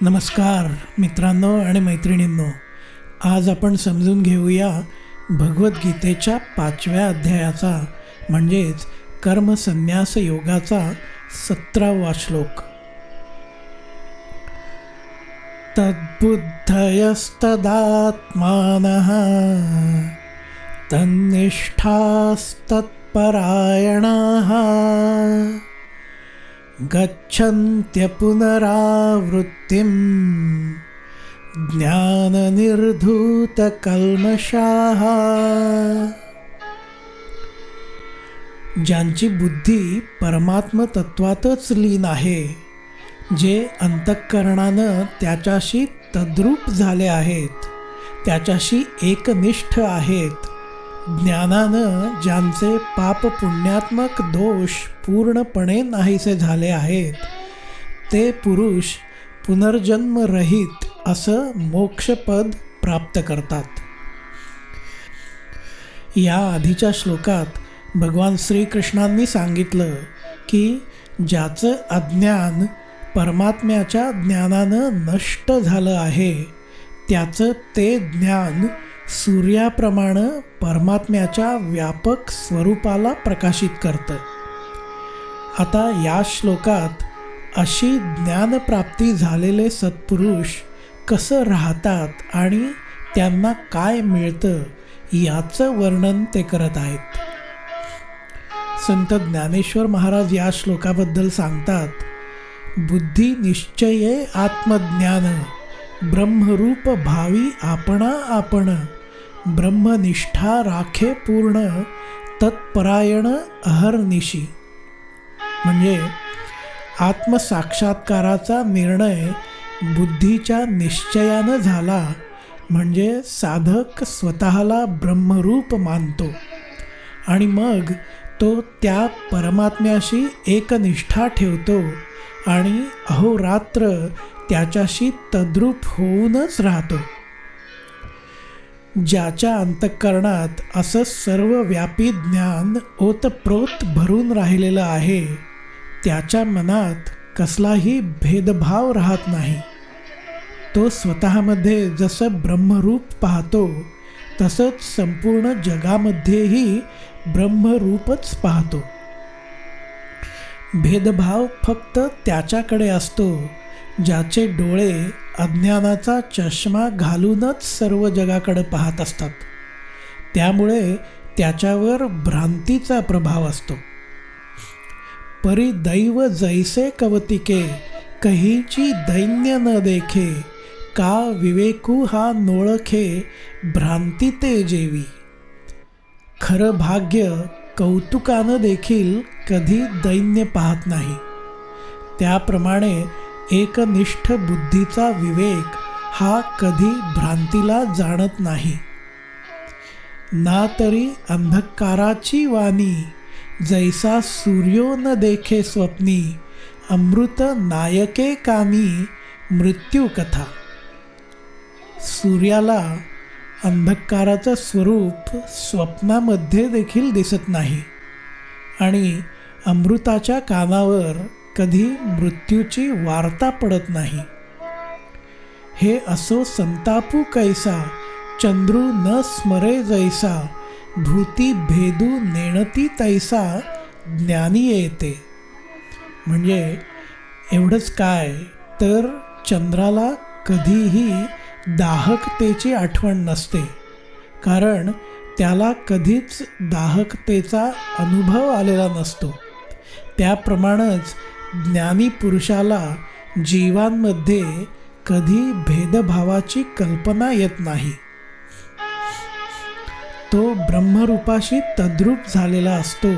नमस्कार मित्रांनो आणि मैत्रिणींनो आज आपण समजून घेऊया भगवद्गीतेच्या पाचव्या अध्यायाचा म्हणजेच कर्मसन्यास योगाचा सतरावा श्लोक. तद्बुद्धयस्तदात्मान तन्निष्ठास्तत्परायणाः। गच्छन्त्यपुनरावृत्तिं ज्ञाननिर्धूतकल्मषाः। ज्यांची बुद्धी परमात्म तत्वातच लीन आहे जे अंतःकरणानं त्याच्याशी तद्रूप झाले आहेत त्याच्याशी एकनिष्ठ आहेत ज्ञानानं ज्यांचे पाप पुण्यात्मक दोष पूर्णपणे नाहीसे झाले आहेत ते पुरुष पुनर्जन्मरहित असं मोक्षपद प्राप्त करतात. या आधीच्या श्लोकात भगवान श्रीकृष्णांनी सांगितलं की ज्याचं अज्ञान परमात्म्याच्या ज्ञानानं नष्ट झालं आहे त्याचं ते ज्ञान सूर्याप्रमाणे परमात्म्याच्या व्यापक स्वरूपाला प्रकाशित करतं. आता या श्लोकात अशी ज्ञानप्राप्ती झालेले सत्पुरुष कसं राहतात आणि त्यांना काय मिळतं याचं वर्णन ते करत आहेत. संत ज्ञानेश्वर महाराज या श्लोकाबद्दल सांगतात बुद्धी निश्चये आत्मज्ञान ब्रह्मरूप भावी आपणा आपण ब्रह्मनिष्ठा राखे पूर्ण तत्परायण अहर्निशी म्हणजे आत्मसाक्षात्काराचा निर्णय बुद्धीच्या निश्चयानं झाला म्हणजे साधक स्वतःला ब्रह्मरूप मानतो. आणि मग तो त्या परमात्म्याशी एकनिष्ठा ठेवतो आणि अहोरात्र त्याच्याशी तद्रूप होऊनच राहतो. ज्याच्या अंतःकरणात असं सर्व व्यापी ज्ञान ओतप्रोत भरून राहिलेलं आहे त्याच्या मनात कसलाही भेदभाव राहत नाही. तो स्वतःमध्ये जसं ब्रह्मरूप पाहतो तसंच संपूर्ण जगामध्येही ब्रह्मरूपच पाहतो. भेदभाव फक्त त्याच्याकडे असतो ज्याचे डोळे अज्ञानाचा चष्मा घालूनच सर्व जगाकडे पाहत असतात. त्यामुळे त्याच्यावर भ्रांतीचा प्रभाव असतो. परी दैव जैसे कवतिके कहीची दैन्य न देखे का विवेकू हा नोळखे भ्रांती ते जेवी. खरं भाग्य कौतुकानं देखील कधी दैन्य पाहत नाही. त्याप्रमाणे एकनिष्ठ बुद्धीचा विवेक हा कधी भ्रांतीला जाणत नाही. ना तरी अंधकाराची वाणी जैसा सूर्यो न देखे स्वप्नी अमृत नायके कामी मृत्यू कथा. सूर्याला अंधकाराचं स्वरूप स्वप्नामध्ये देखील दिसत नाही आणि अमृताच्या कानावर कधी मृत्यूची वार्ता पडत नाही. हे असो संतापू कैसा चंद्रू न स्मरे जैसा भूती भेदू नेणती तैसा ज्ञानी येते. म्हणजे एवढंच काय तर चंद्राला कधीही दाहकतेची आठवण नसते. कारण त्याला कधीच दाहकतेचा अनुभव आलेला नसतो. त्याप्रमाणेच ज्ञानी पुरुषाला जीवांमध्ये कधी भेदभावाची कल्पना येत नाही. तो ब्रह्मरूपाशी तद्रूप झालेला असतो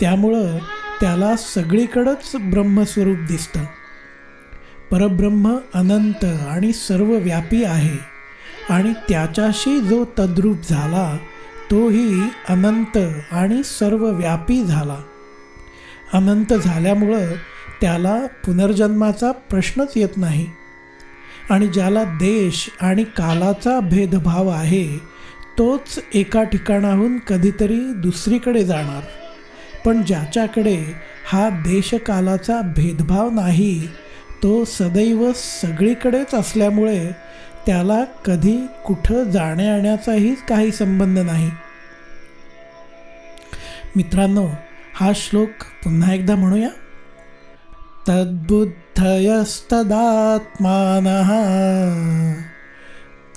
त्यामुळं त्याला सगळीकडंच ब्रह्मस्वरूप दिसतं. परब्रह्म अनंत आणि सर्वव्यापी आहे आणि त्याच्याशी जो तद्रूप झाला तोही अनंत आणि सर्वव्यापी झाला. अनंत झाल्यामुळं त्याला पुनर्जन्माचा प्रश्नच येत नाही. आणि ज्याला देश आणि कालाचा भेदभाव आहे तोच एका ठिकाणाहून कधीतरी दुसरीकडे जाणार. पण ज्याच्याकडे हा देशकालाचा भेदभाव नाही तो सदैव सगळीकडेच असल्यामुळे त्याला कधी कुठं जाण्या येण्याचाही काही संबंध नाही. मित्रांनो हा श्लोक पुन्हा एकदा म्हणूया. तद्बुद्धयस्तदात्मानः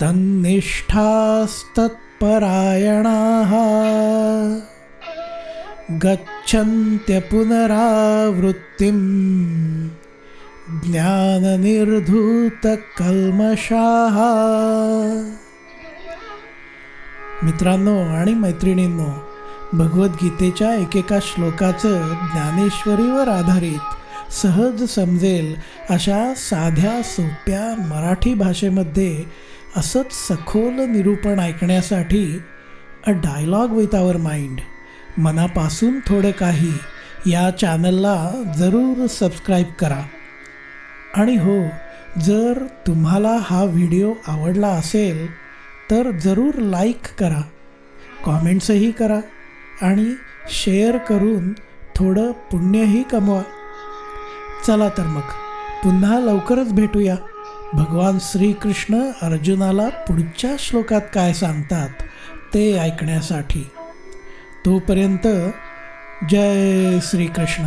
तन्निष्ठास्तत्परायणाः गच्छन्त्य पुनरावृत्तिं ज्ञाननिर्धूतकल्मषाः। मित्रांनो आणि मैत्रिणींनो भगवद्गीतेच्या एकेका श्लोकाचं ज्ञानेश्वरीवर आधारित सहज समजेल अशा साध्या सोप्या मराठी भाषेमध्ये असंच सखोल निरूपण ऐकण्यासाठी a dialogue with our mind मनापासून थोडं काही या चॅनलला जरूर सबस्क्राईब करा. आणि हो जर तुम्हाला हा व्हिडिओ आवडला असेल तर जरूर लाईक करा. कॉमेंट्सही करा आणि शेअर करून थोडं पुण्यही कमवा. चला तर मग. पुन्हा लवकरच भेटूया. भगवान श्रीकृष्ण अर्जुनाला पुढच्या श्लोकात काय सांगतात ते ऐकण्यासाठी. तोपर्यंत जय श्रीकृष्ण.